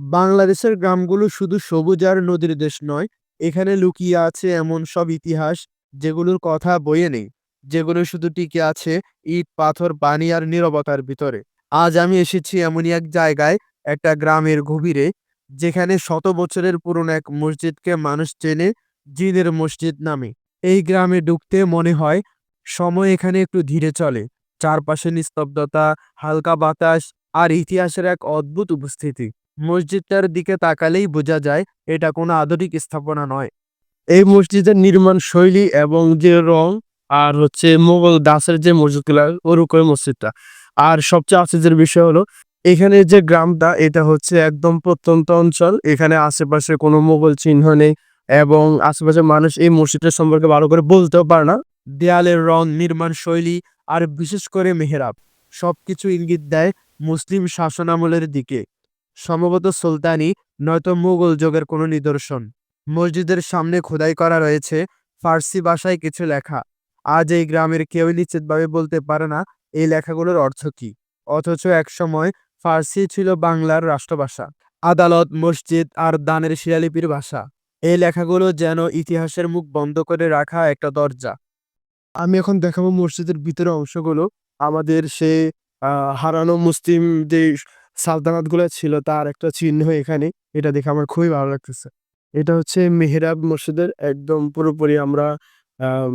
বাংলাদেশের গ্রামগুলো শুধু সবুজ আর নদীর দেশ নয়, এখানে লুকিয়ে আছে এমন সব ইতিহাস যেগুলোর কথা বইয়ে নেই, যেগুলো শুধু টিকে আছে ইট, পাথর, পানি আর নীরবতার ভিতরে। আজ আমি এসেছি এমনই এক জায়গায়, একটা গ্রামের গভীরে, যেখানে শত বছরের পুরনো এক মসজিদকে মানুষ চেনে জিনের মসজিদ নামে। এই গ্রামে ঢুকতে মনে হয় সময় এখানে একটু ধীরে চলে, চারপাশে নিস্তব্ধতা, হালকা বাতাস আর ইতিহাসের এক অদ্ভুত উপস্থিতি। মসজিদটার দিকে তাকালেই বোঝা যায় এটা কোনো আধুনিক স্থাপনা নয়। এই মসজিদের নির্মাণ শৈলী এবং যে রং আর হচ্ছে মোগল দাসের যে মসজিদগুলো ওরকম মসজিদটা। আর সবচেয়ে আশ্চর্যের বিষয় হলো, এখানে যে গ্রামটা, এটা হচ্ছে একদম প্রত্যন্ত অঞ্চল। এখানে আশেপাশে কোনো মোগল চিহ্ন নেই এবং আশেপাশের মানুষ এই মসজিদটা সম্পর্কে ভালো করে বলতেও পারে না। দেয়ালের রং, নির্মাণ শৈলী আর বিশেষ করে মেহরাব সবকিছু ইঙ্গিত দেয় মুসলিম শাসনামলের দিকে। সম্ভবত সুলতানি নয়তো মুঘল যুগের কোনো নিদর্শন। মসজিদের সামনে খোদাই করা রয়েছে ফার্সি ভাষায় কিছু লেখা। আজ এই গ্রামের কেউই নিশ্চিতভাবে বলতে পারে না এই লেখাগুলোর অর্থ কি। অথচ একসময় ফার্সি ছিল বাংলার রাষ্ট্রভাষা। আদালত, মসজিদ আর দানের শিলালিপির ভাষা। এই লেখাগুলো যেন ইতিহাসের মুখ বন্ধ করে রাখা একটা দরজা। আমি এখন দেখাবো মসজিদের ভিতরে অংশগুলো। আমাদের সে হারানো মুসলিম যে সালতানাতগুলো ছিল তার একটা চিহ্ন এখানে। এটা দেখে আমার খুবই ভালো লাগতেছে। এটা হচ্ছে মেহরাব মসজিদের একদম পুরোপুরি আমরা আম,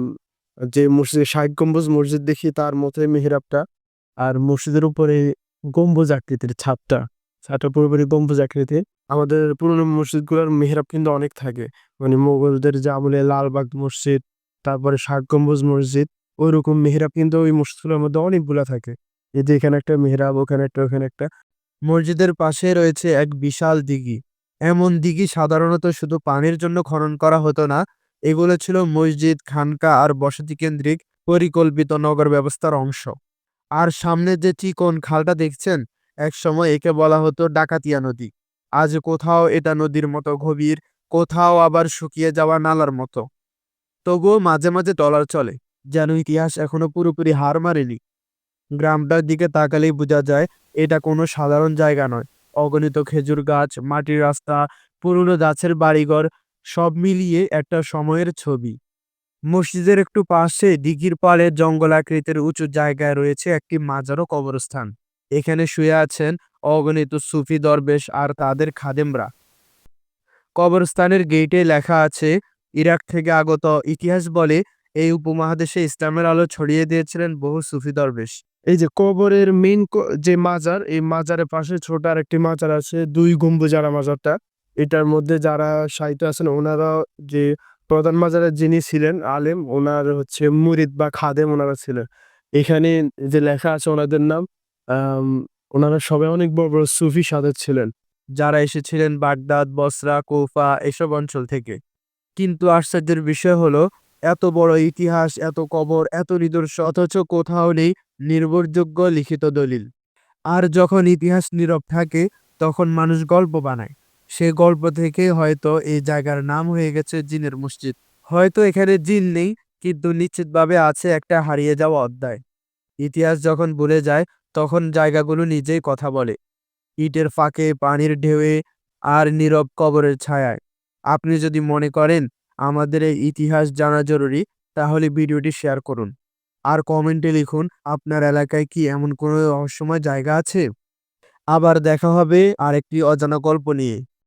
যে মসজিদ ষাট গম্বুজ মসজিদ দেখি তার মতোই মেহরাবটা। আর মসজিদের উপরে গম্বুজ আকৃতির ছাদটা। ছাদটা পুরোপুরি গম্বুজ আকৃতির। আমাদের পুরোনো মসজিদগুলোর মেহরাব কিন্তু অনেক থাকে। মানে মোগলদের যে আমলে লালবাগ মসজিদ তারপরে ষাট গম্বুজ মসজিদ ওইরকম মেহরাব কিন্তু ওই মসজিদগুলোর মধ্যে অনেকগুলো থাকে। এই যে এখানে একটা মেহরাব ওখানে একটা ওখানে একটা। মসজিদের পাশে রয়েছে এক বিশাল দিঘি। এমন দিঘি সাধারণত শুধু পানির জন্য খনন করা হতো না, এগুলো ছিল মসজিদ, খানকা আর বসতি কেন্দ্রিক পরিকল্পিত নগর ব্যবস্থার অংশ। আর সামনে যে চিকন খালটা দেখছেন, এক সময় একে বলা হতো ডাকাতিয়া নদী। আজ কোথাও এটা নদীর মতো গভীর, কোথাও আবার শুকিয়ে যাওয়া নালার মতো। তবুও মাঝে মাঝে টলার চলে, যেন ইতিহাস এখনও পুরোপুরি হার মারেনি। গ্রামটার দিকে তাকালেই বোঝা যায় এটা কোনো সাধারণ জায়গা নয়। অগণিত খেজুর গাছ, মাটির রাস্তা, পুরনো গাছের বাড়িঘর, সব মিলিয়ে একটা সময়ের ছবি। মসজিদের একটু পাশে দিঘির পাড়ে জঙ্গল আকৃতির উঁচু জায়গায় রয়েছে একটি মাজার কবরস্থান। এখানে শুয়ে আছেন অগণিত সুফি দরবেশ আর তাদের খাদেমরা। কবরস্থানের গেটে লেখা আছে, ইরাক থেকে আগত ইতিহাস বলে এই উপমহাদেশে ইসলামের আলো ছড়িয়ে দিয়েছিলেন বহু সুফি দরবেশ। এই যে কবরের মেইন যে মাজার, এই মাজারের পাশে ছোট আর একটি মাজার আছে, দুই গম্বুজারা মাজারটা। এটার মধ্যে যারা সাহিত্য আছেন, ওনারা যে প্রধান মাজারের যিনি ছিলেন, আলেম, ওনার হচ্ছে মুরিদ বা খাদেম ওনারা ছিলেন। এখানে যে লেখা আছে ওনাদের নাম ওনারা সবাই অনেক বড় বড় সুফি সাধক ছিলেন। যারা এসেছিলেন বাগদাদ, বসরা, কোফা, এসব অঞ্চল থেকে। কিন্তু আশ্চর্যের বিষয় হলো এত বড় ইতিহাস, এত কবর, এত নিদর্শ অথচ কোথাও নেই নির্ভরযোগ্য লিখিত দলিল। আর যখন ইতিহাস নীরব থাকে, তখন মানুষ গল্প বানায়। সে গল্প থেকে হয়তো এই জায়গার নাম হয়ে গেছে জিনের মসজিদ। হয়তো এখানে জিন নেই, কিন্তু নিশ্চিতভাবে আছে একটা হারিয়ে যাওয়া অধ্যায়। ইতিহাস যখন ভুলে যায়, তখন জায়গাগুলো নিজেই কথা বলে। ইটের ফাঁকে, পানির ঢেউয়ে, আর নীরব কবরের ছায়ায়। আপনি যদি মনে করেন আমাদের এই ইতিহাস জানা জরুরি, তাহলে ভিডিওটি শেয়ার করুন। আর কমেন্টে লিখুন, আপনার এলাকায় কি এমন কোনো রহস্যময় জায়গা আছে? আবার দেখা হবে আরেকটি অজানা গল্প নিয়ে।